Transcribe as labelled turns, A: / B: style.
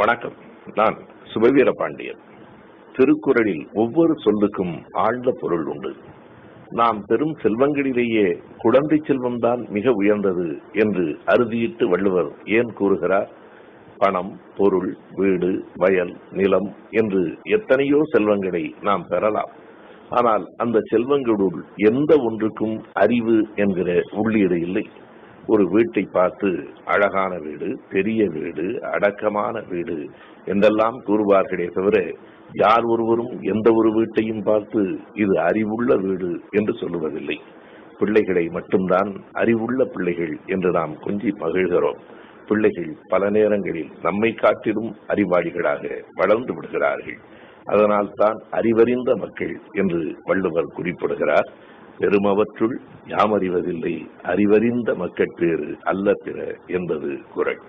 A: வணக்கம். நான் சுபவீர பாண்டியன். திருக்குறளில் ஒவ்வொரு சொல்லுக்கும் ஆழ்ந்த பொருள் உண்டு. நாம் பெரும் செல்வங்களிலேயே குழந்தை செல்வம்தான் மிக உயர்ந்தது என்று அறுதியிட்டு வள்ளுவர் ஏன் கூறுகிறார்? பணம் பொருள் வீடு வயல் நிலம் என்று எத்தனையோ செல்வங்களை நாம் பெறலாம். ஆனால் அந்த செல்வங்களுள் எந்த ஒன்றுக்கும் அறிவு என்கிற உள்ளீடு இல்லை. ஒரு வீட்டை பார்த்து அழகான வீடு பெரிய வீடு அடக்கமான வீடு என்றெல்லாம் கூறுவார்களே தவிர யார் ஒருவரும் எந்த ஒரு வீட்டையும் பார்த்து இது அறிவுள்ள வீடு என்று சொல்லுவதில்லை. பிள்ளைகளை மட்டும்தான் அறிவுள்ள பிள்ளைகள் என்று நாம் கொஞ்சி மகிழ்கிறோம். பிள்ளைகள் பல நேரங்களில் நம்மை காட்டிலும் அறிவாளிகளாக வளர்ந்து விடுகிறார்கள். அதனால் தான் அறிவறிந்த மக்கள் என்று வள்ளுவர் குறிப்பிடுகிறார். பெருமவற்றுள் யாமறிவதில்லை அறிவறிந்த மக்கட்பேறு அல்ல பிற என்பது குரல்